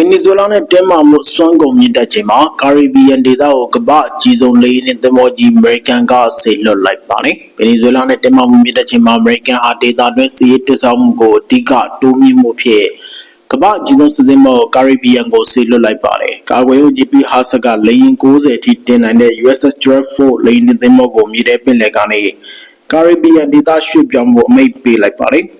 ဗင်နီဇွဲလားနဲ့တင်းမာမှုစွမ်းကုန်မြင့်တက်ချိန်မှာကာရစ်ဘီယန်ဒေသကိုကမ္ဘာ့အကြီးဆုံးလေယာဉ်နဲ့သင်္ဘောကြီးအမေရိကန်ကဆေလွတ်လိုက်ပါတယ်။ဗင်နီဇွဲလားနဲ့တင်းမာမှုမြင့်တက်ချိန်မှာအမေရိကန်ဟာဒေသတွင်းစီးရေးတည်ဆောက်မှုကိုအဓိကတိုးမြင့်မှုဖြစ်ကမ္ဘာ့အကြီးဆုံးစစ်သင်္ဘောကာရစ်ဘီယန်ကိုဆေလွတ်လိုက်ပါတယ်။ကာကွယ်ရေး GP ဟာဆက်ကလေယာဉ်90အထိတင်နိုင်တဲ့ USS Stratford လေယာဉ်နဲ့သင်္ဘောကိုမြေထဲပင်လယ်ကနေကာရစ်ဘီယန်ဒေသရွှေ့ပြောင်းဖို့အမိန့်ပေးလိုက်ပါတယ်။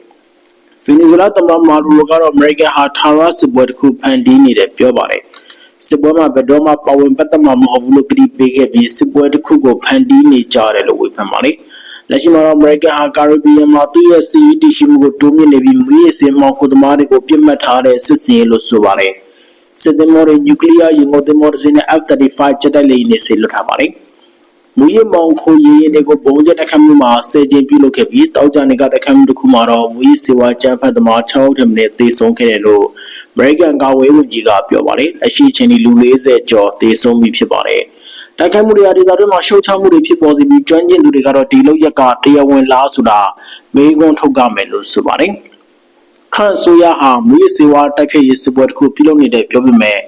ဗင်နီဇွဲလားသမ္မတမာဒူရိုကတော့အမေရိကန်ဟာထာဝရစစ်ပွဲတစ်ခုဖန်တီးနေတယ်ပြောပါတယ်။စစ်ပွဲမှာဘယ်တော့မှပါဝင်ပတ်သက်မှာမဟုတ်ဘူးလို့ကတိပေးခဲ့ပြီးစစ်ပွဲတစ်ခုကိုဖန်တီးနေကြတယ်လို့ဝေဖန်ပါတယ်။လက်ရှိမှာတော့အမေရိကန်ဟာကာရစ်ဘီယံမှာသူ့ရဲ့စီးရီးတည်ရှိမှုကိုတိုးမြင့်နေပြီးမီးရစင်မောင်ကိုသမားတွေကိုပြစ်မှတ်ထားတဲ့စစ်စင်ရေးလို့ဆိုပါတယ်။စစ်သင်္ဘောတွေနျူကလ িয়ার ရင်ကုန်သင်္ဘောတစ်စီးနဲ့ F-35 ဂျက်တိုက်လေယာဉ်တွေဆေလွတ်ထားပါတယ်။ မူရမောင်ခိုရရင်တွေကိုပုံကျတက်ခတ်မှုမှာဆယ်ကျင်းပြုလုပ်ခဲ့ပြီးတောက်ကြနေကတက်ခတ်မှုတစ်ခုမှာတော့မူရစေဝါကျန်းဖတ်သမား6ဦးထက်မနည်းသေဆုံးခဲ့တယ်လို့ American ကာဝေးဝန်ကြီးကပြောပါတယ်။အရှိချင်းဒီလူ40ကျော်သေဆုံးပြီဖြစ်ပါတယ်။တိုက်ခိုက်မှုတွေဟာဒေသတွင်းမှာရှုံချမှုတွေဖြစ်ပေါ်စေပြီးကျွမ်းကျင်သူတွေကတော့ဒီလောက်ရက်ကတရားဝင်လားဆိုတာမေးခွန်းထုတ်ကြမယ်လို့ဆိုပါတယ်။ခရန့်ဆိုရဟာမူရစေဝါတိုက်ဖျက်ရေးစစ်ပွဲတစ်ခုပြုလုပ်နေတဲ့ပြောပေမဲ့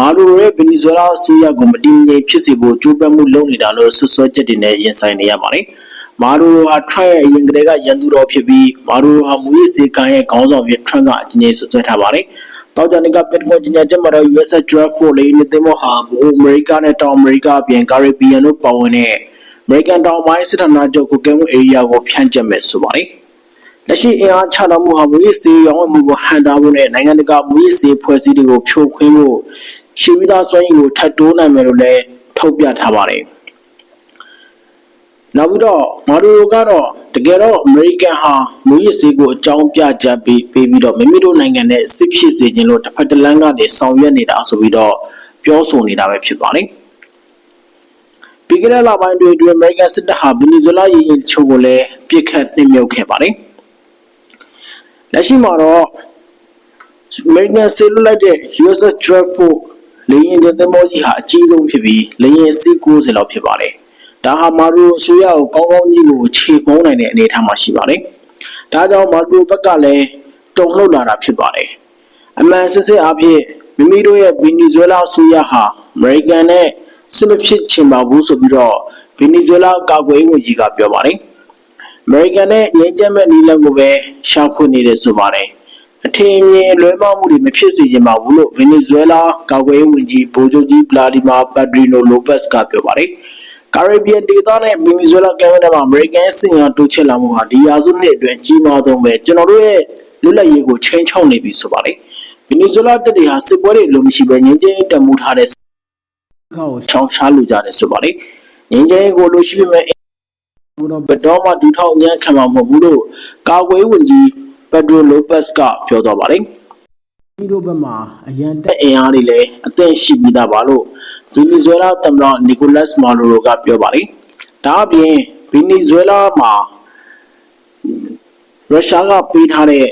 မာဒူရိုရဲ့ဗင်နီဇွဲလားအစိုးရကိုမတည်ငြိမ်ဖြစ်စေဖို့ကြိုးပမ်းမှုလုပ်နေတာလို့ဆွဆွဲချက်တွေနဲ့ရင်ဆိုင်နေရပါတယ်။မာဒူရိုဟာထရန့်ရဲ့အရင်ကတည်းကရန်သူတော်ဖြစ်ပြီးမာဒူရိုဟာမူရစေကန်ရဲ့ခေါင်းဆောင်ဖြစ်ထရန့်ကအကြီးအကျယ်ဆွဆွဲထားပါတယ်။တောက်ကြနေကပက်တဂွန်ကြီးညာချက်မှာတော့ US Stratford လေယာဉ်နဲ့သင်္ဘောဟာဘူအမေရိကနဲ့တောင်အမေရိကအပြင်ကာရစ်ဘီယန်တို့ပါဝင်တဲ့ American တောင်ပိုင်းစစ်ဌာနချုပ်ကိုကဲမှု area ကိုဖြန့်ကျက်မယ်ဆိုပါတယ်။လက်ရှိအင်အားချထားမှုဟာမူရစ်စေးရောင်းဝယ်မှုကိုဟန်တာဖို့နဲ့နိုင်ငံတကာမူရစ်စေးဖွဲ့စည်းတွေကိုဖြိုခွင်းဖို့ ရှိပြီးသားစွမ်းရည်ကိုထပ်တိုးနိုင်မယ်လို့လည်းထုတ်ပြထားပါတယ်။နောက်ပြီးတော့မာဒူရိုကတော့တကယ်တော့အမေရိကန်ဟာမူရစ်စေးကိုအကြောင်းပြချက်ပေးပေးပြီးတော့မိမိတို့နိုင်ငံနဲ့စစ်ဖြစ်စေခြင်းလို့တစ်ဖက်တစ်လမ်းကနေဆောင်ရွက်နေတာဆိုပြီးတော့ပြောဆိုနေတာပဲဖြစ်ပါတယ်။ပြီးခဲ့တဲ့လပိုင်းတွေအတွင်းအမေရိကန်စစ်တပ်ဟာဗင်နီဇွဲလားရင်းရင်ချို့ကိုလည်းပြစ်ခတ်နှိမ့်မြုပ်ခဲ့ပါတယ်။လက်ရှိမှာတော့ American ဆေးလွတ်လိုက်တဲ့ USS Stratford လေယာဉ်တင်သင်္ဘောကြီးဟာအကြီးဆုံးဖြစ်ပြီးလေယာဉ်အစီး90လောက်ဖြစ်ပါတယ်။ဒါဟာမာရူအစိုးရကိုကောင်းကောင်းကြီးကိုခြေပုံးနိုင်တဲ့အနေအထားမှာရှိပါတယ်။ဒါကြောင့်မာရူဘက်ကလည်းတုံ့လှုပ်လာတာဖြစ်ပါတယ်။အမှန်စစ်စစ်အဖြစ်မိမိတို့ရဲ့ဗီနီဇွဲလားအစိုးရဟာအမေရိကန်နဲ့စစ်မဖြစ်ချင်ပါဘူးဆိုပြီးတော့ဗီနီဇွဲလားကာကွယ်ရေးဝန်ကြီးကပြောပါတယ်။အမေရိကန်နဲ့ငြိမ်းချမ်းမဲ့နီလန်ကိုပဲရှာဖွေနေတယ်ဆိုပါတယ်။ အထင်မြင်လွဲမှားမှုတွေမဖြစ်စေချင်ပါဘူးလို့ဗင်နီဇွဲလားကာကွယ်ရေးဝန်ကြီးဗိုလ်ချုပ်ကြီးဗလာဒီမာပတ်ဒရီနိုလိုပက်စ်ကပြောပါတယ်။ကာရစ်ဘီယန်ဒေသနဲ့ဗင်နီဇွဲလားကမ်းရိုးတန်းမှာအမေရိကန်စစ်ရာတိုးချဲ့လာမှုဟာဒီရာစုနှစ်အတွင်းကြီးမားဆုံးပဲကျွန်တော်တို့ရဲ့လွတ်လပ်ရေးကိုချိန်ချောက်နေပြီဆိုပါတယ်။ဗင်နီဇွဲလားတပ်တွေဟာစစ်ပွဲတွေလုံးမရှိပဲငြိမ်းချမ်းရေးတမှုထားတဲ့ခေါကိုချောင်းရှားလူကြတယ်ဆိုပါတယ်။ငြိမ်းချမ်းရေးကိုလိုရှိပေမဲ့ဘုတော့ဘယ်တော့မှဒူထောက်အញ្ញံခံမှာမဟုတ်ဘူးလို့ကာကွယ်ဝင်ကြီး ပက်ဒရိုလိုပက်စ်ကပြောသွားပါတယ်။မိတို့ဘက်မှာအရန်တက်အင်အားတွေလည်းအသင့်ရှိပြီးသားပါလို့ဗီနီဇွဲလားသမ္မတနီကိုလတ်မာဒူရိုကပြောပါတယ်။ဒါအပြင်ဗီနီဇွဲလားမှာရုရှားကပေးထားတဲ့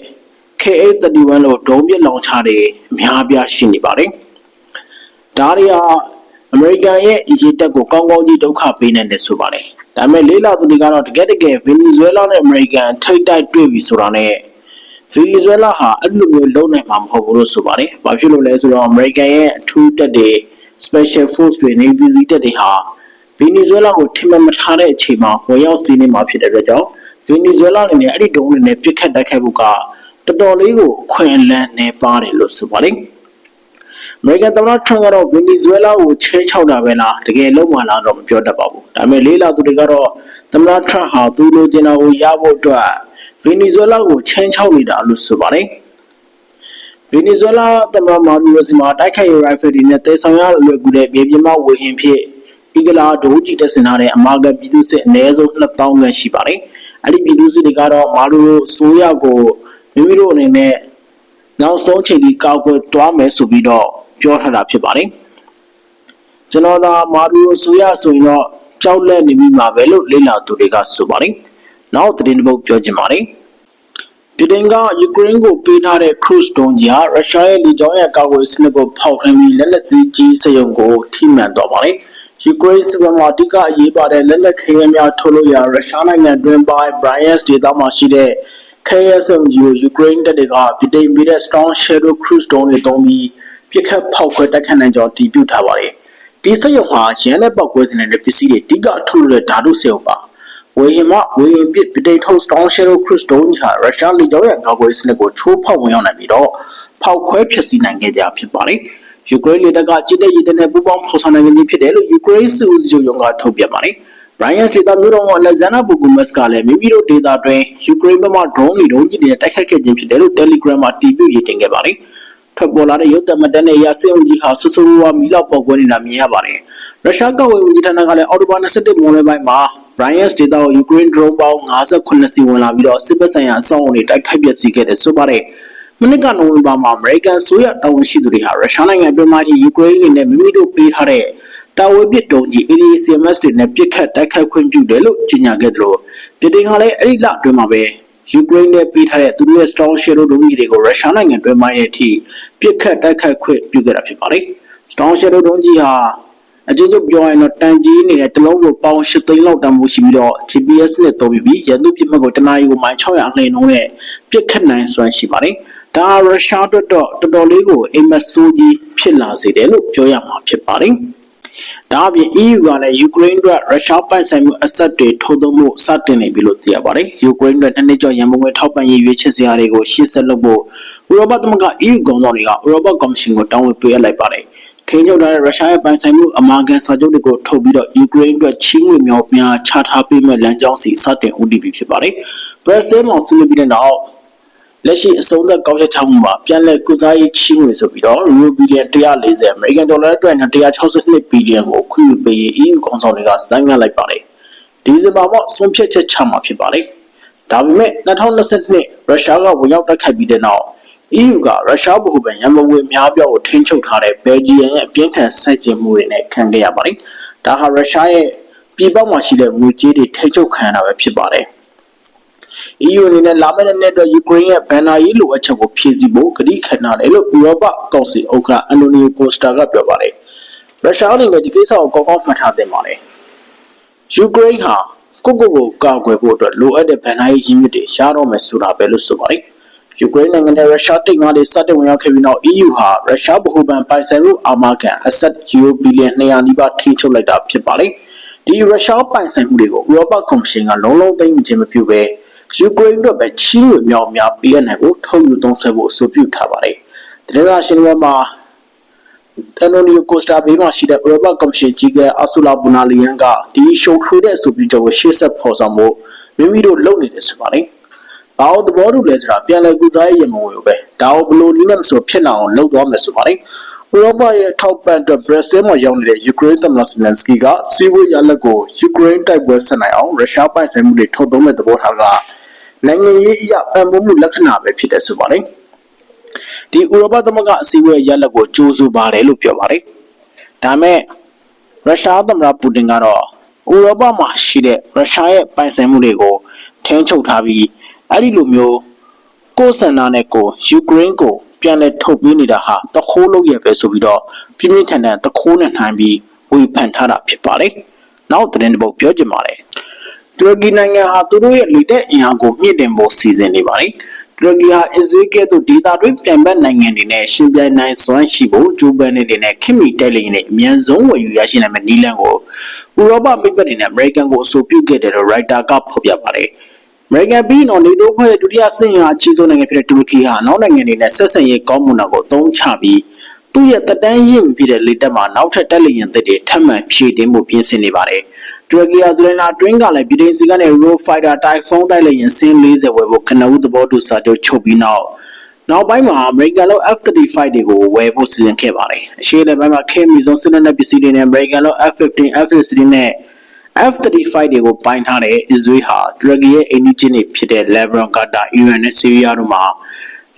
KA31 လို့ဒုံးပစ်လောင်ချတွေအများအပြားရှိနေပါတယ်။ဒါတွေဟာအမေရိကန်ရဲ့အရေးတက်ကိုကောင်းကောင်းကြီးဒုက္ခပေးနိုင်တယ်ဆိုပါတယ်။ဒါပေမဲ့လေးလာသူတွေကတော့တကယ်တကယ်ဗင်နီဇွဲလားနဲ့အမေရိကန်ထိတ်တိုက်တွေ့ပြီဆိုတာနဲ့ ဗင်နီဇွဲလားဟာအဲ့လိုမျိုးလုံနိုင်မှာမဟုတ်ဘူးလို့ဆိုပါတယ်။ဘာဖြစ်လို့လဲဆိုတော့အမေရိကန်ရဲ့အထူးတပ်တွေ Special Force တွေ Navy စီးတပ်တွေဟာဗင်နီဇွဲလားကိုထိမှန်မထားတဲ့အချိန်မှာဝင်ရောက်စီးနေမှာဖြစ်တဲ့အတွက်ကြောင့်ဗင်နီဇွဲလားအနေနဲ့အဲ့ဒီဒုံးတွေနဲ့ပြစ်ခတ်တိုက်ခိုက်ဖို့ကတော်တော်လေးကိုခွင့်အလန်းနေပါတယ်လို့ဆိုပါတယ်။အမေရိကန်သမ္မတထရန့်ကတော့ဗင်နီဇွဲလားကိုချဲချောက်တာပဲလားတကယ်လုံးမလားတော့မပြောတတ်ပါဘူး။ဒါပေမဲ့လေးလာသူတွေကတော့သမ္မတထရန့်ဟာသူလိုချင်တာကိုရဖို့အတွက် ဗင်နီဇွဲလားကိုချဲချောက်နေတာလို့ဆိုပါတယ်။ဗင်နီဇွဲလားသမ္မတမာဒူရိုစီမှာတိုက်ခိုက်ရေးရိုင်ဖယ်တွေနဲ့တေဆောင်ရလွယ်ကူတဲ့မြေပြင်မှာဝေဟင်ဖြစ်အီဂလာဒိုကြီးတက်စင်ထားတဲ့အမာကန်ပြည်သူစစ်အနည်းဆုံး2000ခန့်ရှိပါတယ်။အဲ့ဒီပြည်သူစစ်တွေကတော့မာဒူရိုဆိုရကိုမိမိတို့အနေနဲ့နောက်ဆုံးချိန်ဒီကောက်ွယ်သွားမယ်ဆိုပြီးတော့ပြောထားတာဖြစ်ပါတယ်။ကျွန်တော်သာမာဒူရိုဆိုရဆိုရင်တော့ကြောက်လက်နေမိမှာပဲလို့လေ့လာသူတွေကဆိုပါတယ်။နောက်သတင်းတစ်ပုဒ်ပြောချင်ပါတယ်။ ပြည်တင်ကယူကရိန်းကိုပေးထားတဲ့ cruise ဒုံးကြီးဟာရုရှားရဲ့လေကြောင်းရကာကွယ်စနစ်ကိုဖောက်ထွင်းပြီးလက်လက်စီးကြီးစရုံကိုထိမှန်သွားပါတယ်။ယူကရိန်းစစ်ပွဲမှာအဓိကအရေးပါတဲ့လက်လက်ခဲယမ်းများထုတ်လို့ရရုရှားနိုင်ငံတွင်းပိုင်း Bryansk ဒေသမှာရှိတဲ့ KSM ကြီးကိုယူကရိန်းတပ်တွေကပြည်တိန်ပြီးတဲ့ Storm Shadow Cruise ဒုံးတွေတုံးပြီးပြစ်ခတ်ဖောက်ခွဲတိုက်ခတ်နိုင်ကြောင်းတည်ပြုထားပါတယ်။ဒီစက်ရုံဟာရန်လက်ပောက်ကွဲစတဲ့ပစ္စည်းတွေအဓိကထုတ်လုပ်တဲ့ဓာတုစက်ရုံပါ။ ဝေဟင်မှဝေဟင်ပစ်ပတိန်ထုတ် Storm Shadow Cruise တုံးဟာရုရှားလေကြောင်းရန်ကာကွယ်စနစ်ကိုချိုးဖောက်ဝင်ရောက်နိုင်ပြီးတော့ဖောက်ခွဲဖျက်ဆီးနိုင်ခဲ့ကြဖြစ်ပါတယ်။ယူကရိန်းလေတပ်ကကြစ်တဲ့ရည်တဲ့ပူပေါင်းဖော်ဆောင်နိုင်ခြင်းဖြစ်တယ်လို့ယူကရိန်းစစ်ဦးစီးချုပ်ရုံးကထုတ်ပြန်ပါတယ်။ Brian ဒေတာမျိုးတော်အလက်ဇန်နာဘူကူမတ်ကလည်းမိမိတို့ဒေတာတွင်ယူကရိန်းဘက်မှ drone တွေဒုံးကြီးတွေတိုက်ခိုက်ခဲ့ခြင်းဖြစ်တယ်လို့ Telegram မှာတည်ပြုရေးတင်ခဲ့ပါတယ်။ထွက်ပေါ်လာတဲ့ရုပ်သံမတန်းနဲ့ရစစ်ဦးကြီးဟာဆူဆူဝါမီလောက်ပေါက်ကွဲနေတာမြင်ရပါတယ်။ရုရှားကဝေဝန်ကြီးဌာနကလည်းအော်တိုဘာ27မွန်းလွဲပိုင်းမှာ Brian ဒေတာကိုယူကရိန်း drone ပေါင်း58စီဝင်လာပြီးတော့စစ်ဘက်ဆိုင်ရာအဆောက်အုံတွေတိုက်ခိုက်ပျက်စီးခဲ့တယ်ဆိုပါတယ်။မနစ်ကနိုဝင်ဘာမှာအမေရိကန်ဆိုရတာဝန်ရှိသူတွေဟာရုရှားနိုင်ငံပြည်မှာယူကရိန်းနဲ့မိမိတို့ပေးထားတဲ့တာဝေပစ်တုံးကြီး ADCMS တွေနဲ့ပြစ်ခတ်တိုက်ခတ်ခွင့်ပြုတယ်လို့ကြေညာခဲ့သလိုပြည်တင်ကလည်းအဲ့ဒီလအတွင်းမှာပဲယူကရိန်းနဲ့ပေးထားတဲ့သူတို့ရဲ့ Storm Shadow ဒုံးကြီးတွေကိုရုရှားနိုင်ငံတွင်းမှာရဲ့အထိပြစ်ခတ်တိုက်ခတ်ခွင့်ပြုခဲ့တာဖြစ်ပါတယ်။ Storm Shadow ဒုံးကြီးဟာ အကျဉ်းချုပ်ပြောရရင်တော့တန်ကြီးနေတဲ့တလုံးကိုပေါင်၈သိန်းလောက်တန်ဖိုးရှိပြီးတော့ GPS နဲ့သုံးပြီးရန်သူပြစ်မှတ်ကိုတနာရီကိုမိုင်600အလှည့်နှုန်းနဲ့ပြစ်ခတ်နိုင်စွမ်းရှိပါတယ်။ဒါရုရှားအတွက်တော့တော်တော်လေးကိုအိမ်မဆိုးကြီးဖြစ်လာစေတယ်လို့ပြောရမှာဖြစ်ပါတယ်။ဒါအပြင် EU ကလည်းယူကရိန်းအတွက်ရုရှားပိုင်ဆိုင်မှုအဆက်တွေထိုးသွင်းမှုစတင်နေပြီလို့သိရပါတယ်။ယူကရိန်းအတွက်နှစ်နှစ်ကျော်ရန်ပုံငွေထောက်ပံ့ရေးရွေးချယ်စရာတွေကိုရှေ့ဆက်လုပ်ဖို့ဥရောပသမဂ္ဂ EU ကောင်ဆောင်တွေကဥရောပကော်မရှင်ကိုတောင်းဝင်ပေးအပ်လိုက်ပါတယ်။ ထိန်းချုပ်ထားတဲ့ရုရှားရဲ့ပိုင်ဆိုင်မှုအမာခံစာချုပ်တွေကိုထုတ်ပြီးတော့ယူကရိန်းအတွက်ချင်းငွေမြောက်များချထားပေးမဲ့လမ်းကြောင်းစီစတင်ဦးတည်ပြီဖြစ်ပါတယ်။ဘရက်ဆဲမောင်ဆွေးနွေးပြီးတဲ့နောက်လက်ရှိအဆုံးသက်ကောက်ချက်ချမှုမှာပြန်လည်ကုစားရေးချင်းငွေဆိုပြီးတော့ရူဘီလီယံ140အမေရိကန်ဒေါ်လာအတွက်162ဘီလီယံကိုခွင့်ပြုပေးရေး EU ကောင်ဆောင်တွေကစိုင်းငတ်လိုက်ပါတယ်ဒီဇင်ဘာမှာဆုံးဖြတ်ချက်ချမှာဖြစ်ပါတယ်ဒါပေမဲ့2022ရုရှားကဝင်ရောက်တိုက်ခိုက်ပြီးတဲ့နောက် EU ကရုရှားဗဟိုဘဏ်ရန်ပုံငွေများပြားကိုထိန်းချုပ်ထားတဲ့ဘယ်ဂျီယံရဲ့အပြင်းထန်ဆန့်ကျင်မှုတွေနဲ့ခံခဲ့ရပါတယ်ဒါဟာရုရှားရဲ့ပြည်ပမှာရှိတဲ့ငွေကြေးတွေထိန်းချုပ်ခံရတာပဲဖြစ်ပါတယ် EU အနေနဲ့လာမယ့်နှစ်အတွက်ယူကရိန်းရဲ့ဘန်နာရေးလိုအပ်ချက်ကိုဖြည့်ဆည်းဖို့ကတိခံထားတယ်လို့ဥရောပကောင်စီဥက္ကဋ္ဌအန်တိုနီယိုကိုစတာကပြောပါတယ်။ရုရှားအနေနဲ့ဒီကိစ္စကိုကောင်းကောင်းမှတ်ထားသင့်ပါတယ်။ယူကရိန်းဟာကိုကိုကိုကာကွယ်ဖို့အတွက်လိုအပ်တဲ့ဘန်နာရေးရင်းမြစ်တွေရှားတော့မယ်ဆိုတာပဲလို့ဆိုပါတယ်။ ယူကရိန်းနိုင်ငံနဲ့ရုရှားတိတ်ငါးတွေစတင်ဝင်ရောက်ခဲ့ပြီးနောက် EU ဟာရုရှားဗဟိုဘဏ်ပိုင်ဆိုင်မှုအာမခံအဆက်ယူရိုဘီလီယံ200နီးပါးထိချုပ်လိုက်တာဖြစ်ပါတယ်။ဒီရုရှားပိုင်ဆိုင်မှုတွေကိုဥရောပကော်မရှင်ကလုံးလုံးသိမ်းခြင်းမပြုဘဲယူကရိန်းတို့ပဲချီးငွေမြောက်များပေးရနိုင်ဖို့ထုတ်ယူသုံးစွဲဖို့အဆိုပြုထားပါတယ်။တနင်္လာရှင်ဘက်မှာတန်နိုနီယိုကိုစတာဘေးမှာရှိတဲ့ဥရောပကော်မရှင်ကြီးကအာဆူလာဘူနာလီယန်ကဒီရှုံထွေးတဲ့အဆိုပြုချက်ကိုရှေ့ဆက်ဖော်ဆောင်ဖို့မိမိတို့လုပ်နေတယ်ဆိုပါတယ်။ ဘာလို့သဘောတူလဲဆိုတာပြန်လည်ကူစားရေးရမဝင်ပဲ။ဒါကိုဘလို့နည်းနဲ့မဆိုဖြစ်လာအောင်လုပ်သွားမယ်ဆိုပါတယ်။ဥရောပရဲ့ထောက်ပံ့အတွက်ဘရက်ဆဲမှာရောက်နေတဲ့ယူကရိန်းသမ္မတဇလန်စကီကစီးပွားရေးလက်ကိုယူကရိန်းတိုက်ပွဲဆက်နိုင်အောင်ရုရှားပိုင်ဆိုင်မှုတွေထုတ်သုံးမဲ့သဘောထားကနိုင်ငံရေးအရာပံ့ပိုးမှုလက္ခဏာပဲဖြစ်တယ်ဆိုပါတယ်။ဒီဥရောပသမဂ္ဂအစည်းအဝေးရလက်ကိုကြိုးဆိုပါတယ်လို့ပြောပါတယ်။ဒါမဲ့ရုရှားသမ္မတပူတင်ကတော့ဥရောပမှာရှိတဲ့ရုရှားရဲ့ပိုင်ဆိုင်မှုတွေကိုထိန်းချုပ်ထားပြီး အဲ့ဒီလိုမျိုးကိုယ်ဆန္ဒနဲ့ကိုယူကရိန်းကိုပြန်လည်ထုတ်ပေးနေတာဟာတခိုးလုပ်ရပဲဆိုပြီးတော့ပြင်းပြင်းထန်ထန်တခိုးနဲ့နှိုင်းပြီးဝေဖန်ထားတာဖြစ်ပါတယ်။နောက်သတင်းတစ်ပုဒ်ပြောချင်ပါတယ်တူရကီနိုင်ငံဟာသူတို့ရဲ့လေတပ်အင်အားကိုမြင့်တင်ဖို့စီစဉ်နေပါတယ်။တူရကီဟာအစ္စရေးကဲ့သို့ဒေသတွင်းပြန်ပတ်နိုင်ငံတွေနဲ့ရှင်ပြိုင်နိုင်စွမ်းရှိဖို့ဂျိုးပန်နေနဲ့ခင်မီတိုက်လိမ့်နဲ့အမြန်ဆုံးဝယ်ယူရရှိနိုင်မယ့်နည်းလမ်းကိုဥရောပမိတ်ဘက်တွေနဲ့အမေရိကန်ကိုအဆိုပြုခဲ့တယ်လို့ရိုက်တာကဖော်ပြပါတယ်။ အမေရိကန်ပြီးတော့နေတိုးဖွဲ့ဒုတိယဆင့်ဟာအကြီးဆုံးနိုင်ငံဖြစ်တဲ့တူရကီဟာနောက်နိုင်ငံတွေနဲ့ဆက်ဆံရေးကောင်းမွန်တာကိုအသုံးချပြီးသူ့ရဲ့တက်တန်းရင့်ပြီးတဲ့လေတပ်မှာနောက်ထပ်တက်လျင်သက်တွေထပ်မံဖြည့်တင်းမှုပြင်ဆင်နေပါတယ်။တူရကီယာဇူလိုင်လာတွင်းကလည်းပြည်ထောင်စုကနေ Euro Fighter Typhoon တိုက်လေယာဉ်စင်း40ဝယ်ဖို့ကနဦးသဘောတူစာချုပ်ချုပ်ပြီးနောက်နောက်ပိုင်းမှာအမေရိကန်လို F35 တွေကိုဝယ်ဖို့စီစဉ်ခဲ့ပါတယ်။အရှေ့လက်ပိုင်းမှာခဲမီဆုံးစစ်လက်ပစ္စည်းတွေနဲ့အမေရိကန်လို F15 F16 နဲ့ F35 တွေကိုပိုင်းထားတဲ့အစ္စရေးဟာတူရကီရဲ့အိန္ဒိချင်းတွေဖြစ်တဲ့ Lebanon, Qatar, Iran နဲ့ Syria တို့မှာ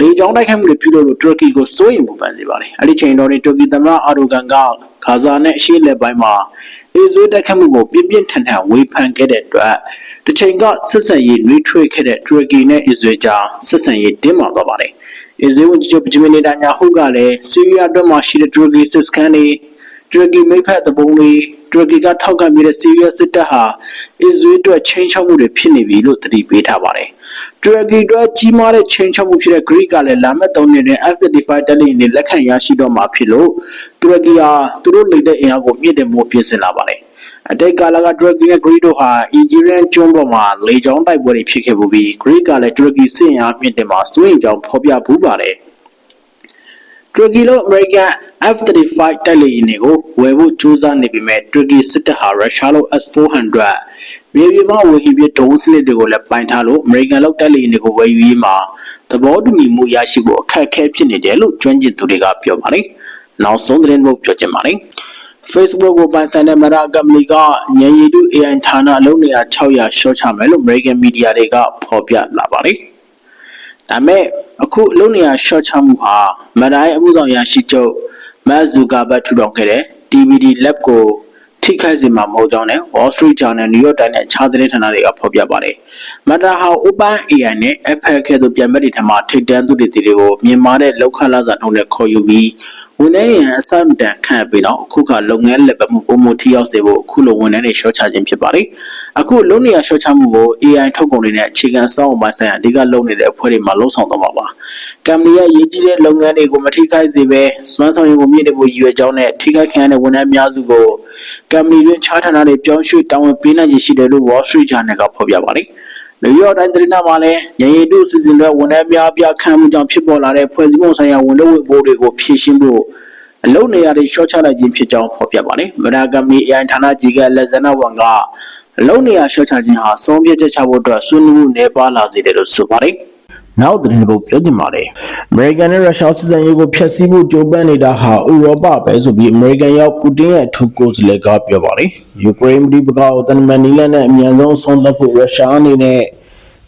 လေကြောင်းတိုက်ခိုက်မှုတွေပြုလုပ်လို့တူရကီကိုစိုးရိမ်မှုပန်စေပါတယ်။အဲဒီချိန်တော်တွင်တူရကီသမ္မတအာဒိုဂန်ကဂါဇာနဲ့အရှေ့လက်ပိုင်းမှာအစ္စရေးတိုက်ခတ်မှုကိုပြင်းပြင်းထန်ထန်ဝေဖန်ခဲ့တဲ့အတွက်တစ်ချိန်ကဆက်ဆံရေးနှွေးထွေးခဲ့တဲ့တူရကီနဲ့အစ္စရေးကြားဆက်ဆံရေးတင်းမာသွားပါတယ်။အစ္စရေးဝန်ကြီးချုပ်ဘဂျမင်နေတန်ညာဟုကလည်းဆီးရီးယားအတွင်းမှာရှိတဲ့တူရကီစစ်စခန်းတွေတူရကီမိဖက်သဘုံတွေ တူရကီကထောက်ခံပြီးတဲ့ဆီးရီးယားစစ်တပ်ဟာအစ္စရေးအတွက်ချင်းချောက်မှုတွေဖြစ်နေပြီလို့သတိပေးထားပါတယ်။တူရကီအတွက်ကြီးမားတဲ့ချိန်ချောက်မှုဖြစ်တဲ့ Greek ကလည်းလာမယ့်၃နှစ်တွင် F-35 တပ်လိမ်တွေလက်ခံရရှိတော့မှာဖြစ်လို့တူရကီဟာသူတို့လိမ့်တဲ့အင်အားကိုမြင့်တင်ဖို့ပြင်ဆင်လာပါတယ်။အတိတ်ကာလကတူရကီနဲ့ Greek တို့ဟာအီဂျီရန်ကျွန်းပေါ်မှာလေကြောင်းတိုက်ပွဲတွေဖြစ်ခဲ့ပူပြီး Greek ကလည်းတူရကီစစ်အင်အားမြင့်တင်မှာစိုးရိမ်ကြောင်းဖော်ပြပူးပါတယ်။ တူရကီလို American F-35 တိုက်လေယာဉ်တွေကိုဝယ်ဖို့ကြိုးစားနေပေမဲ့တူရကီစစ်တပ်ဟာရုရှားလို S-400 မြေပြင်မှာဝေဟင်ပြဒုံးစနစ်တွေကိုလည်းပိုင်ထားလို့ American လောက်တိုက်လေယာဉ်တွေကိုဝယ်ယူရေးမှာသဘောတူညီမှုရရှိဖို့အခက်အခဲဖြစ်နေတယ်လို့ကျွမ်းကျင်သူတွေကပြောပါတယ်။နောက်ဆုံးသတင်းဖို့ပြောချင်ပါတယ်။ Facebook ကိုပိုင်ဆိုင်တဲ့ Meta ကမ္ပဏီကညရည်တု AI ဌာနအလုံးနေရာ600ရှော့ချမယ်လို့ American Media တွေကဖော်ပြလာပါတယ်။ဒါမဲ့ အခုအလုံးနေရာ short ချမှုဟာ Meta ရဲ့အမှုဆောင်ရရှိချုပ် Mark Zuckerberg ထူထောင်ခဲ့တဲ့ TBD Lab ကိုထိခိုက်စေမှာမဟုတ်ကြောင်းနဲ့ Wall Street Journal, New York Times နဲ့အခြားသတင်းဌာနတွေကဖော်ပြပါတယ်။ Meta ဟာ Open AI နဲ့ Apple ကဲ့သို့ပြန်မဲ့တွေထမှာထိပ်တန်းသူတွေတီတွေကိုမြင်မာတဲ့လောက်ခလာစာနှုန်းနဲ့ခေါ်ယူပြီး ဝန်ထမ်းရန်အစမတန်ခန့်ပြီးတော့အခုကလုပ်ငန်းလက်ပတ်မှုပုံမှုထိရောက်စေဖို့အခုလိုဝန်ထမ်းတွေရှော့ချခြင်းဖြစ်ပါတယ်။အခုလုံးနေရရှော့ချမှုကို AI ထုတ်ကုန်တွေနဲ့အခြေခံစောင့်အောင်ပိုင်းဆိုင်ရာအဓိကလုပ်နေတဲ့အဖွဲ့တွေမှာလှုံ့ဆော်တော့မှာပါ။ကမ္ဘာရဲ့ရည်ကြီးတဲ့လုပ်ငန်းတွေကိုမထိခိုက်စေဘဲစွမ်းဆောင်ရည်ကိုမြင့်တင်ဖို့ရည်ရွယ်ကြောင်းနဲ့ထိခိုက်ခံရတဲ့ဝန်ထမ်းများစုကိုကမ္ဘာတွင်ခြားဌာနတွေပြောင်းရွှေ့တာဝန်ပေးနိုင်ခြင်းရှိတယ်လို့ Wall Street Journal ကဖော်ပြပါတယ်။ လူရော့တိုင်းသတင်းမှာလည်းရရင်တို့စီစဉ်တဲ့ဝန်ထမ်းများပြခံမှုကြောင့်ဖြစ်ပေါ်လာတဲ့ဖွဲ့စည်းပုံဆိုင်ရာဝန်ထမ်းဝင်ပိုးတွေကိုဖြည့်ရှင်းဖို့အလုံနေရာတွေရှော့ချလိုက်ခြင်းဖြစ်ကြောင်းဖော်ပြပါတယ်။မဒါကမီ AI ဌာနကြီးကလက်ဇနဝန်ကအလုံနေရာရှော့ချခြင်းဟာဆုံးဖြတ်ချက်ချဖို့အတွက်ဆွေးနွေးမှုနေပါလာစေတယ်လို့ဆိုပါတယ်။ နောက်သတင်းပုတ်ပြောချင်ပါတယ်။ American နဲ့ Russia စစ်စံရေးကိုဖျက်ဆီးဖို့ကြိုးပမ်းနေတာဟာဥရောပပဲဆိုပြီး American ရောက်ပူတင်ရဲ့အထူးကိုယ်စားလှယ်ကပြောပါတယ်။ Ukraine ပြည်ပကတန်မန်နီလန်နဲ့အမြန်ဆုံးဆုံးသက်ဖို့ Russia အနေနဲ့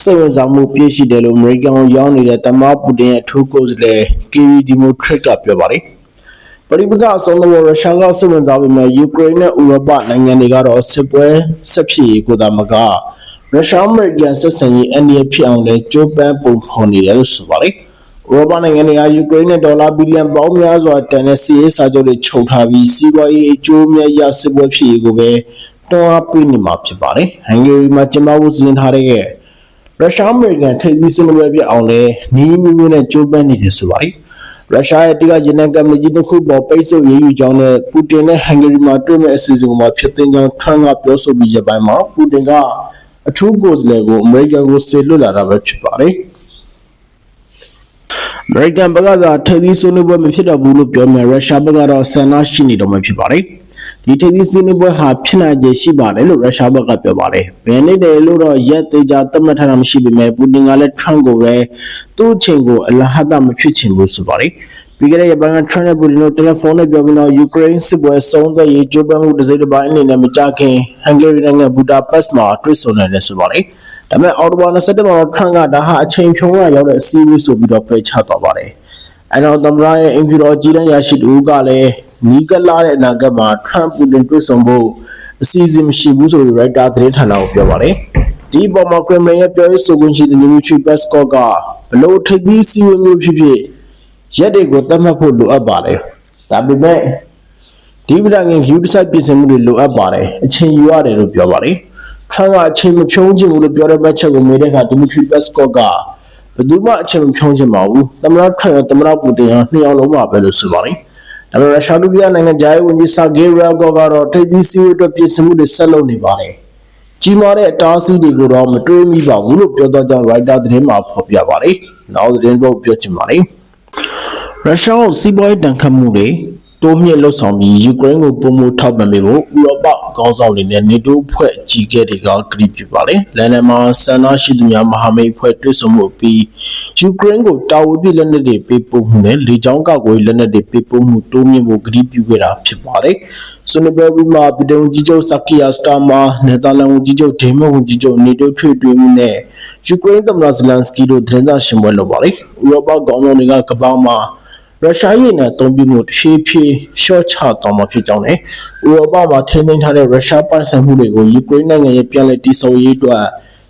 စိတ်ဝင်စားမှုပြည့်ရှိတယ်လို့ American ကိုရောက်နေတဲ့တမန်ပူတင်ရဲ့အထူးကိုယ်စားလှယ် Kiri Dmytryk ကပြောပါတယ်။ပရိပကအဆုံးသဘောရုရှားကစိတ်ဝင်စားပေမဲ့ယူကရိန်းနဲ့ဥရောပနိုင်ငံတွေကတော့စစ်ပွဲဆက်ဖြစ်ရေးကိုသာမက ရုရှားအမေရိကန်ဆက်ဆံရေးအန္တရာယ်ဖြစ်အောင်လဲကြိုးပမ်းပုံဖော်နေတယ်လို့ဆိုပါတယ်။ဥရောပနိုင်ငံတွေကယူကရိန်းနဲ့ဒေါ်လာဘီလီယံပေါင်းများစွာတန်တဲ့စီးရေးစာချုပ်တွေချုပ်ထားပြီးစီးပွားရေးအကျိုးမြတ်ရစစ်ပွဲဖြစ်ရေးကိုပဲတွန်းအားပေးနေမှာဖြစ်ပါတယ်။ဟန်ဂေရီမှာကျင်းပဖို့စီစဉ်ထားတဲ့ရုရှားအမေရိကန်ထိပ်သီးဆွေးနွေးပွဲပြအောင်လဲနီးမျိုးမျိုးနဲ့ကြိုးပမ်းနေတယ်ဆိုပါတယ်။ရုရှားရဲ့တိကရနံကမ္ဘာကြီးတစ်ခုပေါ်ပိတ်ဆို့ရေးယူကြောင်းနဲ့ပူတင်နဲ့ဟန်ဂေရီမှာတွေ့မဲ့အစီအစဉ်ကိုမှဖြစ်သိမ်းကြောင်းထရန့်ကပြောဆိုပြီးရပိုင်းမှာပူတင်က အထူးကိုယ်စားလှယ်ကိုအမေရိကန်ကိုစေလွှတ်လာတာပဲဖြစ်ပါတယ်။ American ဘက်ကသာထိပ်သီးဆွေးနွေးပွဲမဖြစ်တော့ဘူးလို့ပြောမယ်ရုရှားဘက်ကတော့ဆန္ဒရှိနေတော့မှဖြစ်ပါတယ်။ဒီထိပ်သီးဆွေးနွေးပွဲဟာဖြစ်နိုင်ခြေရှိပါတယ်လို့ရုရှားဘက်ကပြောပါတယ်။ဘယ်နေ့တည်းလို့တော့ရက်သေးကြသတ်မှတ်ထားတာမရှိပေမဲ့ပူတင်ကလည်း Trump ကိုပဲသူ့အချိန်ကိုအလဟတမဖြစ်ချင်ဘူးဆိုပါတယ်။ ပြီးခဲ့တဲ့ရက်ပိုင်းက Trump နဲ့ပူတင်တို့တယ်လီဖုန်းနဲ့ပြောပြီးတော့ယူကရိန်းစစ်ပွဲဆုံးသက်ရေးကြိုးပမ်းမှုတစ်စိတ်တစ်ပိုင်းအနေနဲ့မကြခင်ဟန်ဂေရီနိုင်ငံဘူဒါပက်စ်မှာတွေ့ဆုံနေတယ်ဆိုပါတယ်။ဒါပေမဲ့အော်တိုဘာ27မှာတော့ Trump ကဒါဟာအချိန်ဖြုံးရရောက်တဲ့အစည်းအဝေးဆိုပြီးတော့ပယ်ချသွားပါတယ်။အဲတော့သမ္မတရဲ့အင်ဖြူတော်ကြီးတန်းရရှိသူကလည်းနီးကပ်လာတဲ့အနာဂတ်မှာ Trump ပူတင်တွေ့ဆုံဖို့အစီအစဉ်မရှိဘူးဆိုပြီး Reuters သတင်းဌာနကိုပြောပါတယ်။ဒီပေါ်မှာ Kremlin ရဲ့ပြောရေးဆိုခွင့်ရှိသူ Dmitry Peskov ကဘလို့ထိပ်သီးစည်းဝေးမျိုးဖြစ်ဖြစ် ရက်တွေကိုသတ်မှတ်ဖို့လိုအပ်ပါတယ်။ဒါပေမဲ့ဒီပဒငင် view decide ပြင်ဆင်မှုတွေလိုအပ်ပါတယ်။အချိန်ယူရတယ်လို့ပြောပါတယ်။ Trump ကအချိန်မဖြုံးချင်ဘူးလို့ပြောတဲ့ဘက်ချက်ကိုမေးတဲ့အခါ Dmitry Peskov ကဘယ်သူမှအချိန်မဖြုံးချင်ပါဘူး။သမ္မတ Trump ရောသမ္မတပူတင်ရောနှစ်ယောက်လုံးပါပဲလို့ဆိုပါတယ်။ဒါပေမဲ့ရုရှားဒုတိယနိုင်ငံဂျာရေးဝန်ကြီး Sergei Ryabkov ကတော့ထိပ်သီးစည်းဝေးအတွက်ပြင်ဆင်မှုတွေဆက်လုပ်နေပါတယ်။ကြီးမားတဲ့အတားအဆီးတွေကိုတော့မတွေးမိပါဘူးလို့ပြောသွားကြောင်း Reuters သတင်းမှာဖော်ပြပါတယ်။နောက်သတင်းပုတ်ပြောချင်ပါတယ်။ ရုရှားကိုစီးပွားရေးတန်ခတ်မှုတွေတိုးမြင့်လှုပ်ဆောင်ပြီးယူကရိန်းကိုပုံမှုထောက်ပံ့ပေးဖို့ဥရောပခေါင်းဆောင်တွေနဲ့နေတိုးဖွဲ့ကြီးခဲ့တွေကကတိပြုပါတယ်။လန်ဒန်မှာဆန္ဒရှိသူများမဟာမိတ်ဖွဲ့တွေ့ဆုံမှုပြီးယူကရိန်းကိုတာဝန်ပြလက်နက်တွေပေးပို့မှုနဲ့လေကြောင်းကောက်ွယ်လက်နက်တွေပေးပို့မှုတိုးမြင့်ဖို့ကတိပြုခဲ့တာဖြစ်ပါတယ်။ဆွေးနွေးပွဲပြီးမှပြည်ထောင်ကြီးချုပ်ဆာကီယာစတာမာနယ်သာလန်ဝန်ကြီးချုပ်ဒေးမဝန်ကြီးချုပ်နေတိုးထွေထွေမှုနဲ့ ယူကရိန်းသမ္မတဇလန်စကီတို့သတင်းစာရှင်းပွဲလုပ်ပါတယ်။ဥရောပခေါင်းဆောင်တွေကကမ္ဘာမှာရုရှားရဲ့နဲ့အသုံးပြုမှုတစ်ဖြည်းဖြည်းရှော့ချသွားမှာဖြစ်ကြောင်းနဲ့ဥရောပမှာထိန်းသိမ်းထားတဲ့ရုရှားပိုင်ဆိုင်မှုတွေကိုယူကရိန်းနိုင်ငံရဲ့ပြန်လည်တည်ဆောက်ရေးအတွက်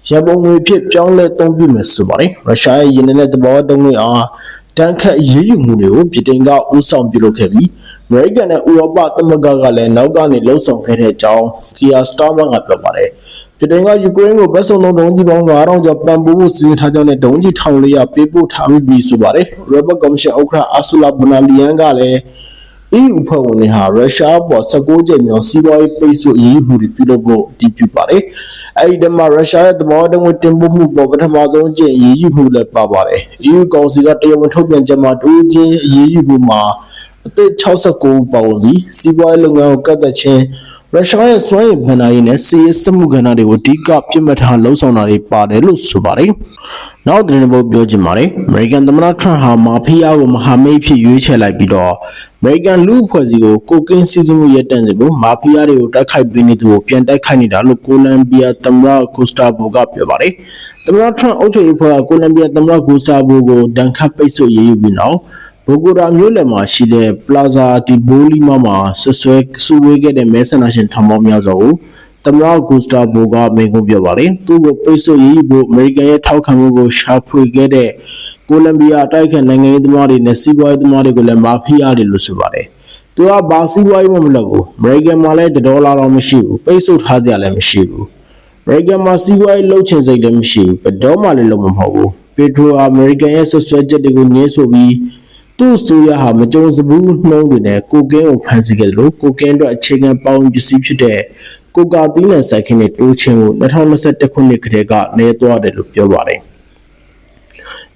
ရန်ပုံငွေဖြစ်ပြောင်းလဲသုံးပြုမယ်ဆိုပါတယ်ရုရှားရဲ့ယင်းနဲ့တဘောတုံးတွေအားတန်းခတ်ရေးယူမှုတွေကိုပြည်တင်ကဥဆောင်ပြုလုပ်ခဲ့ပြီးအမေရိကန်နဲ့ဥရောပသမဂ္ဂကလည်းနောက်ကနေလှုံ့ဆော်ခဲ့တဲ့အကြောင်းကီယာစတာမန်ကပြောပါတယ် ပြပြည်တိုင်ကယူကရိန်းကိုဗတ်စုံလုံးဒုံးကြီးပေါင်း9000ကျော်ပံ့ပိုးဖို့စီစဉ်ထားကြောင်းနဲ့ဒုံးကြီး1400ပေးပို့ထားပြီးပြီဆိုပါတယ်။ Robert Commission ဥက္ကဋ္ဌအာဆူလာဘနာလီယန်ကလည်း EU ဖွဲ့ဝင်တွေဟာရုရှားပေါ်16ကြိမ်မြောက်စီးပွားရေးပိတ်ဆို့အရေးယူမှုတွေပြုလုပ်ဖို့တည်ပြုပါတယ်။အဲဒီတည်းမှာရုရှားရဲ့သဘောတရားဝင်တင်ပို့မှုပေါ်ပထမဆုံးအကြိမ်အရေးယူမှုလည်းပါပါတယ်။ EU ကောင်စီကတရားဝင်ထုတ်ပြန်ချက်မှာတူချင်းအရေးယူမှုမှာအသစ်69ဦးပါဝင်ပြီးစီးပွားရေးလုပ်ငန်းကိုကတ်သက်ခြင်း ရုရှားရဲ့စွမ်းရည်ဗန်ဒါရေးနဲ့စီးရေးစမှုကဏ္ဍတွေကိုအဓိကပြစ်မှတ်ထားလှုံ့ဆော်တာတွေပါတယ်လို့ဆိုပါတယ်။နောက်သတင်းတစ်ပုဒ်ပြောချင်ပါတယ်။ American သမ္မတထရန့်ဟာမာဖီးယားကိုမဟာမိတ်ဖြစ်ရွေးချယ်လိုက်ပြီးတော့ American လူ့အဖွဲ့အစည်းကိုကိုကင်းစီစဉ်မှုရပ်တန့်စေဖို့မာဖီးယားတွေကိုတိုက်ခိုက်ပေးနေသူကိုပြန်တိုက်ခိုက်နေတာလို့ကိုလံဘီယာသမ္မတဂူစတာဘိုကပြောပါတယ်။သမ္မတထရန့်အုပ်ချုပ်ရေးဖွဲ့ကကိုလံဘီယာသမ္မတဂူစတာဘိုကိုဒဏ်ခတ်ပိတ်ဆို့ရေးယူပြီးနောက် ဘိုဂိုတာမြို့လယ်မှာရှိတဲ့ Plaza de Bolima မှာဆွဆွဲစုဝေးခဲ့တဲ့မဲဆန္ဒရှင်ထောင်ပေါင်းများစွာကိုသမ္မတဂူစတာဘိုကမိန့်ခွန်းပြောပါတယ်။သူ့ကိုပိတ်ဆို့ရေးယူဖို့အမေရိကန်ရဲ့ထောက်ခံမှုကိုရှာဖွေခဲ့တဲ့ကိုလံဘီယာတိုက်ခိုက်နိုင်ငံရေးသမားတွေနဲ့စီးပွားရေးသမားတွေကိုလည်းမာဖီးယားတွေလို့ဆိုပါတယ်။သူကဘာစီးပွားရေးမှမလုပ်ဘူး။အမေရိကန်မှာလည်းဒေါ်လာတော့မရှိဘူး။ပိတ်ဆို့ထားကြလည်းမရှိဘူး။အမေရိကန်မှာစီးပွားရေးလှုပ်ချင်စိတ်လည်းမရှိဘူးဘယ်တော့မှလည်းလုပ်မှာမဟုတ်ဘူးပီထရိုအမေရိကန်ရဲ့ဆွဆွဲချက်တွေကိုညှင်းဆိုပြီး သူ့ဆိုရဟာမကြုံစဘူးနှုံးတွေနဲ့ကိုကင်းကိုဖမ်းဆီးခဲ့တယ်လို့ကိုကင်းအတွက်အခြေခံပေါင်းပစ္စည်းဖြစ်တဲ့ကိုကာသီးနဲ့စိုက်ခင်းတွေတိုးချင်မှု2021ခုနှစ်ကတည်းကနေသွားတယ်လို့ပြောပါတယ်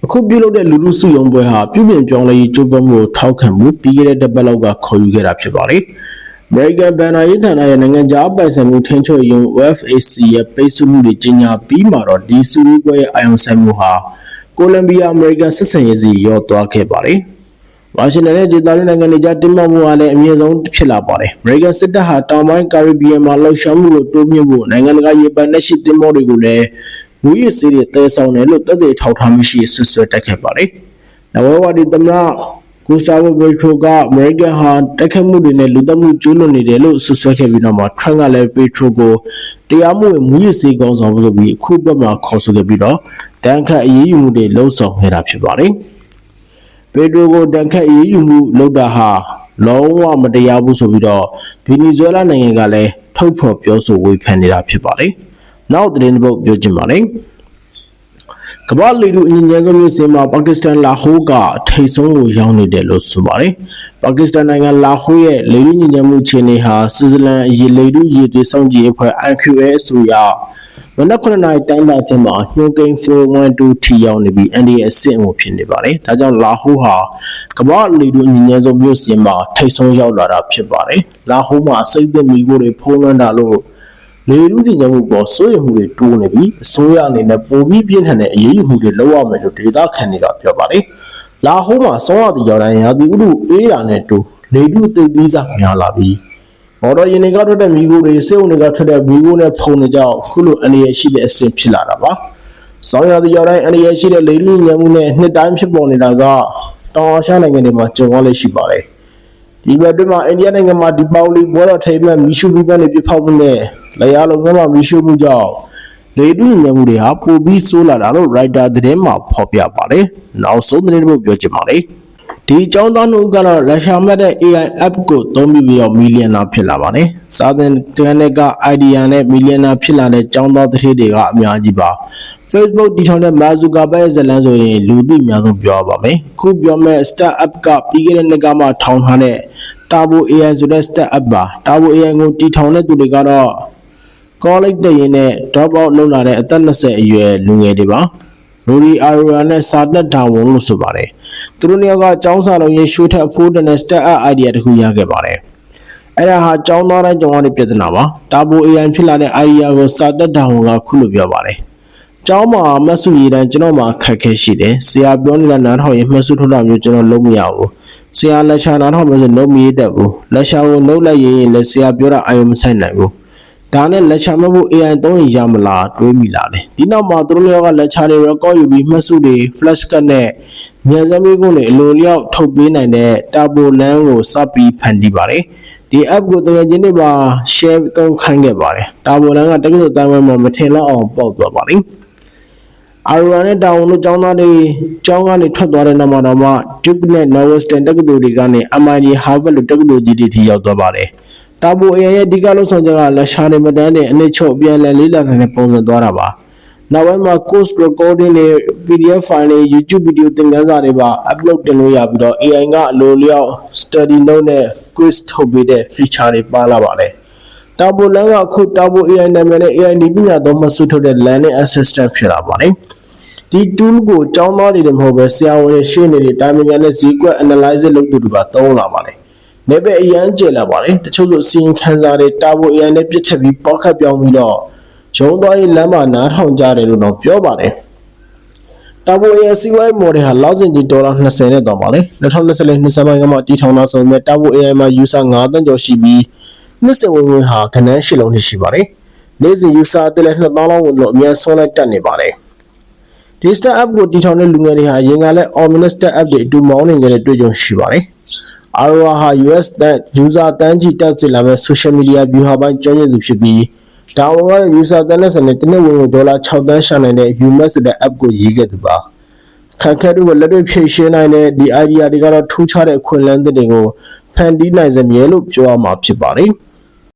အခုပြုလုပ်တဲ့လူလူစုယုံပွဲဟာပြုပြင်ပြောင်းလဲရေးကြိုးပမ်းမှုကိုထောက်ခံမှုပြီးခဲ့တဲ့တစ်ပတ်လောက်ကခေါ်ယူခဲ့တာဖြစ်ပါတယ်။ American Banner ရေးဌာနရဲ့နိုင်ငံခြားပိုင်ဆိုင်မှုထိန်းချုပ်ရေး OFAC ရဲ့ပိတ်ဆို့မှုတွေကြီးညာပြီးမှတော့ဒီစုဝေးပွဲရဲ့အာရုံစိုက်မှုဟာကိုလံဘီယာအမေရိကန်စစ်စင်ရေးစီရောသွားခဲ့ပါတယ်။ ဝါရှင်တန်ရဲ့ဒေသတွင်းနိုင်ငံတွေကြားတင်းမာမှုဟာလည်းအမြင့်ဆုံးဖြစ်လာပါတယ်။ American စစ်တပ်ဟာတောင်ပိုင်းကာရစ်ဘီယံမှာလှုပ်ရှားမှုကိုတိုးမြှင့်ဖို့နိုင်ငံတကာရေပိုင်နက်ရှိသင်္ဘောတွေကိုလည်းငွေရည်စေးတွေတည်ဆောင်တယ်လို့တပ်တွေထောက်ထားမှုရှိဆွဆွဲတက်ခဲ့ပါတယ်။နဝဝဒီသမ္မတဂူစတာဗိုဘယ်ထရိုကအမေရိကန်ဟာတိုက်ခတ်မှုတွေနဲ့လူသက်မှုကျူးလွန်နေတယ်လို့ဆွဆွဲခဲ့ပြီးတော့မှထရန့်ကလည်းပီထရိုကိုတရားမှုဝင်မူရစ်စေးကောင်းဆောင်လို့ပြီးအခုဘက်မှာခေါ်ဆိုခဲ့ပြီးတော့တန်ခတ်အရေးယူမှုတွေလှုံ့ဆော်ခဲ့တာဖြစ်ပါတယ်။ ပီထရိုကိုတန်ခတ်အရေးယူမှုလုပ်တာဟာလုံးဝမတရားဘူးဆိုပြီးတော့ဗီနီဇွဲလားနိုင်ငံကလည်းထုတ်ဖော်ပြောဆိုဝေဖန်နေတာဖြစ်ပါတယ်။နောက်သတင်းတစ်ပုဒ်ပြောချင်ပါတယ်။ကမ္ဘာလေထုအငြင်းဆုံးမြို့စင်မှာပါကစ္စတန်လာဟိုးကထိတ်ဆုံးကိုရောက်နေတယ်လို့ဆိုပါတယ်။ပါကစ္စတန်နိုင်ငံလာဟိုးရဲ့လေထုညဉ့်ညံ့မှုအခြေအနေဟာဆွစ်ဇာလန်ရေလေထုရေသွေးစောင့်ကြည့်အဖွဲ့ IQA ဆိုရ မနက်9နာရီတိုင်းတာချက်မှာညှို့ကိန်း412ထိရောက်နေပြီး NDA အဆင့်ကိုဖြစ်နေပါတယ်။ဒါကြောင့်လာဟိုးဟာကမ္ဘာလေထုအငြင်းညံ့ဆုံးမြို့စင်မှာထိတ်ဆုံးရောက်လာတာဖြစ်ပါတယ်။လာဟိုးမှာစိတ်သက်မီကိုတွေဖုံးလွှမ်းတာလို့လေလူကြီးညမှုပေါ်စိုးရိမ်မှုတွေတိုးနေပြီးအစိုးရအနေနဲ့ပိုပြီးပြင်းထန်တဲ့အရေးယူမှုတွေလုပ်ရမယ်လို့ဒေသခံတွေကပြောပါတယ်။လာဟိုးမှာစောရတီကြောင့်တိုင်းရာသီဥတုအေးတာနဲ့တူလေလူသိပ်သီးစားများလာပြီး မော်တော်ယာဉ်တွေကထွက်တဲ့မီးခိုးတွေစေုံတွေကထွက်တဲ့မီးခိုးနဲ့ဖုံတွေကြောင့်ခုလိုအနေရရှိတဲ့အဆင့်ဖြစ်လာတာပါ။စောရတီကြောင့်တိုင်းအနေရရှိတဲ့လေလူညံမှုနဲ့နှစ်တိုင်းဖြစ်ပေါ်နေတာကတောင်အာရှနိုင်ငံတွေမှာကြုံရလေရှိပါတယ်။ဒီဘက်တွင်မှာအိန္ဒိယနိုင်ငံမှာဒီပေါလီဘောတော်ထိပ်မှမီရှူပီပန်းတွေပြဖောက်မှုနဲ့လေယာလုံးကမှမီရှူမှုကြောင့်လေတူညံမှုတွေဟာပိုပြီးဆိုးလာတာလို့ writer သတင်းမှာဖော်ပြပါတယ်။နောက်ဆုံးသတင်းတစ်ပုဒ်ပြောချင်ပါတယ်။ ဒီအကြောင်းသားနှုတ်ကတော့လက်ရှာမှတ်တဲ့ AI app ကိုသုံးပြီးတော့မီလီယံနာဖြစ်လာပါတယ်။စာသင်တန်းက idea နဲ့မီလီယံနာဖြစ်လာတဲ့ကျောင်းသားတစ်တွေကအများကြီးပါ။ Facebook တီထောင်တဲ့မာဇူကာဘတ်ရဲ့ဇာတ်လမ်းဆိုရင်လူသိများဆုံးပြောပါမယ်။ခုပြောမဲ့ Start App ကပြီးခဲ့တဲ့နှစ်ကမှထောင်ထားတဲ့ Turbo AI ဆိုတဲ့ Start App ပါ Turbo AI ကိုတီထောင်တဲ့သူတွေကတော့ college တက်ရင်နဲ့ drop out လုပ်လာတဲ့အသက်20အရွယ်လူငယ်တွေပါ။ Rory Aurora နဲ့စာတက်တာဝန်လို့ဆိုပါတယ်။သူတို့နှစ်ယောက်ကចောင်းစာလုံးရေးရွှေထက်အဖိုးတနဲ့ Start App idea တခုရခဲ့ပါတယ်။အဲ့ဒါဟာចောင်းသားတိုင်းကြုံရတဲ့ပြဿနာပါ။ Turbo AI ဖြစ်လာတဲ့ idea ကိုစာတက်တာဝန်ကခုလိုပြောပါတယ်။ကျောင်းမှာမတ်စုရည်တန်းကျွန်တော်မှာခက်ခဲရှိတယ်။ဆရာပြောနေတာနားထောင်ရင်မှတ်စုထုတ်တာမျိုးကျွန်တော်လုပ်မရဘူး။ဆရာလက်ချာနားထောင်လို့ဆိုလုံးမရတတ်ဘူး။လက်ချာကိုနှုတ်လိုက်ရင်လည်းဆရာပြောတာအာရုံမဆိုင်နိုင်ဘူး။ ဒါနဲ့လက်ချာမှတ်ဖို့ AI သုံးရင်ရမလားတွေးမိလာတယ်။ဒီနောက်မှာသူတို့ယောက်ကလက်ချာတွေ record ယူပြီးမှတ်စုတွေ flash card နဲ့မြန်စမ်းမေးခွန်းတွေအလိုလျောက်ထုတ်ပေးနိုင်တဲ့ Turbo LAN ကိုစပြီးဖန်တီးပါတယ်။ဒီ app ကိုတကယ်ချင်းတွေပါ share သုံးခိုင်းခဲ့ပါတယ်။ Turbo LAN ကတက္ကသိုလ်တိုင်းမှာမထင်တော့အောင်ပေါက်သွားပါလိမ့်။အာရူရာနဲ့တာဝန်တို့ကျောင်းသားတွေကျောင်းကနေထွက်သွားတဲ့နောက်မှာတော့မှ Duke နဲ့ Northwestern တက္ကသိုလ်တွေကနေ MIT Harvard လိုတက္ကသိုလ်ကြီးတွေထိရောက်သွားပါတယ်။ တာဘို AI ရဲ့အဓိကလုံဆောင်ချက်ကလက်ရှာနေမတန်းတဲ့အနစ်ချုပ်အပြန်အလှန်လေးလာနိုင်တဲ့ပုံစံသွားတာပါနောက်ပိုင်းမှာ course recording တွေ PDF file တွေ YouTube video သင်ခန်းစာတွေပါ upload တင်လို့ရပြီးတော့ AI ကအလိုလျောက် study note နဲ့ quiz ထုတ်ပေးတဲ့ feature တွေပါလာပါတယ်တာဘိုလန်ကအခု Turbo AI နာမည်နဲ့ AI နည်းပညာသုံးမဆွထုတ်တဲ့ learning assistant ဖြစ်လာပါတယ်ဒီ tool ကိုကျောင်းသားတွေလည်းမဟုတ်ပဲဆရာဝန်တွေရှင်းနေတွေတာမန်နဲ့ဈေးကွက် analysis လုပ်သူတွေကသုံးလာပါတယ်။ လည်းပဲအရန်ကျလာပါတယ်။တချို့ဆိုစီရင်ခံစားတွေတာဘို AI နဲ့ပြစ်ထက်ပြီးပေါက်ခတ်ပြောင်းပြီးတော့ရုံးသွားရေးလမ်းမှာနားထောင်ကြတယ်လို့တော့ပြောပါတယ်။တာဘို AI စီဝိုင်း model ဟာလောက်စင်ကြီးဒေါ်လာ20နဲ့တော့ပါလေ။2024နှစ်စပိုင်းကမှတီထောင်တော့ဆိုပေမဲ့တာဘို AI မှာ user 9တန်းကျော်ရှိပြီးနှစ်စဉ်ဝင်ဝင်ဟာခဏန်းရှစ်လုံးရှိပါတယ်။နေ့စဉ် user အသစ်လည်း2000လောက်ဝင်လို့အများဆုံးလိုက်တက်နေပါတယ်။ဒီ start up ကိုတည်ထောင်တဲ့လူငယ်တွေဟာရင်ကလည်း Omnis start up တွေအတူမောင်းနေကြတဲ့တွေ့ကြုံရှိပါတယ်။ Aurora ဟာ US တန်း user တန်းကြီးတက်စစ်လာမဲ့ social media view ဟာပိုင်းကျွမ်းကျင်သူဖြစ်ပြီးဒါဝင်ကလည်း user တန်းနဲ့စနေတနေ့ဝင်ဝင်ဒေါ်လာ6တန်းရှာနိုင်တဲ့ Umax ဆိုတဲ့ app ကိုရေးခဲ့သူပါ။ခက်ခဲတို့ကလက်တွေ့ဖြည့်ရှင်းနိုင်တဲ့ဒီ idea တွေကတော့ထူးခြားတဲ့အခွင့်အလမ်းတွေကိုဖန်တီးနိုင်စမြဲလို့ပြောရမှာဖြစ်ပါတယ်။